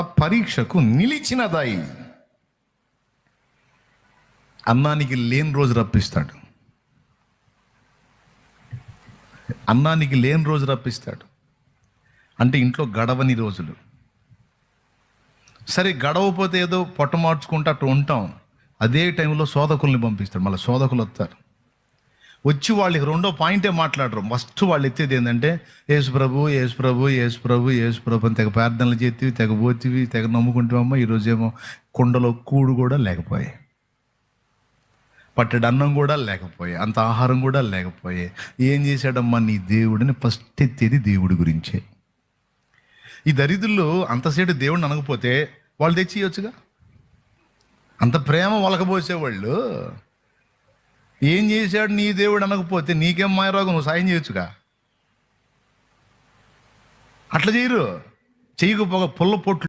పరీక్షకు నిలిచినదాయి. అన్నానికి లేని రోజు రప్పిస్తాడు. అన్నానికి లేని రోజు రప్పిస్తాడు. అంటే ఇంట్లో గడవని రోజులు. సరే గడవపోతే ఏదో పొట్ట మార్చుకుంటూ అటు ఉంటాం. అదే టైంలో శోధకుల్ని పంపిస్తాడు. మళ్ళీ శోధకులు వస్తారు వచ్చి వాళ్ళకి రెండో పాయింటే మాట్లాడరు. ఫస్ట్ వాళ్ళు ఎత్తేది ఏంటంటే యేసు ప్రభు యేసు ప్రభు యేసు ప్రభు యేసు ప్రభు అని తెగ ప్రార్థనలు చేతివి తెగ పోతివి తెగ నమ్ముకుంటామమ్మా ఈరోజేమో కుండలో కూడు కూడా లేకపోయాయి పట్టెడు అన్నం కూడా లేకపోయే. అంత ఆహారం కూడా లేకపోయే. ఏం చేశాడమ్మా నీ దేవుడిని? ఫస్ట్ ఎత్తేది దేవుడి గురించే. ఈ దరిద్రులు అంతసేటు దేవుడిని అనకపోతే వాళ్ళు తెచ్చి ఇవ్వచ్చుగా అంత ప్రేమ వలకపోసేవాళ్ళు ఏం చేశాడు నీ దేవుడు అనకపోతే నీకేం మాయరోగం నువ్వు సాయం చేయొచ్చుగా? అట్లా చేయరు. చేయకపోగా పుల్ల పొట్లు